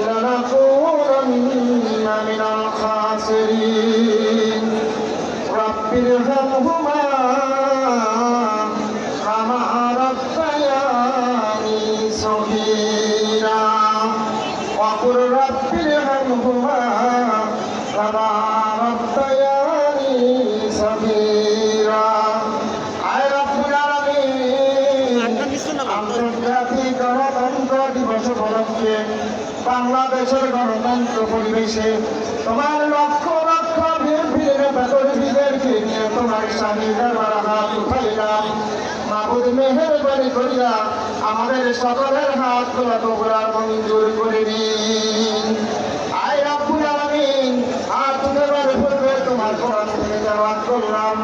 لنكونن من الخاسرين رب ارحمهما كما ربياني صغيرا وقل رب ارحمهما كما ربياني صغيرا আয় রব্বুল আলামিন আন্তর্জাতিক গণতন্ত্র দিবস উপলক্ষে বাংলাদেশের গণতন্ত্র পরিবেশে তোমার লক্ষ লক্ষ বিএনপির নেতা কর্মীদেরকে নিয়ে তোমার স্বামী দরবার হাত উঠাইলাম। মাহবুদ মেহেরবানি করিয়া আমাদের সকলের হাত তোলা তোমরা মঞ্জুর করে করলাম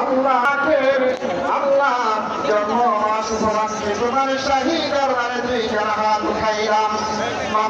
আল্লাহের আল্লাহ জন্ম মাস তোমার শাহী দরবারে দুই যারা হাত উঠাইলাম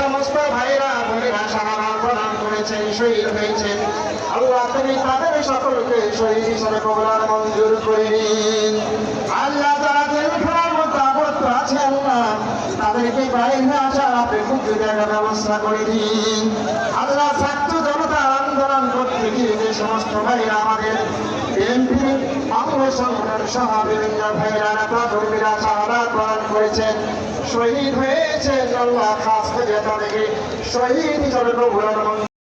সমস্ত ভাইরা, বোনেরা সাহারা প্রদান করেছেন শহীদ হয়েছেন আল্লাহ, তুমি তাদের সকলকে শহীদ হিসেবে কবলার মঞ্জুর করে নিন। আল্লাহ খেলার মতো আবদ্ধ আছে, আল্লাহ, তাদেরকে বাইরে আসার আপনি মুক্তি ব্যবস্থা করে দিন। আল্লাহ, ছাত্র জনতা আন্দোলন করতে গিয়ে যে সমস্ত ভাইরা আমাদের সহ বিভিন্ন ভাইরা নেতা কর্মীরা শাহাদা প্রদান করেছেন, শহীদ হয়েছে আল্লাহ খাস করে তাদেরকে শহীদ হিসাবে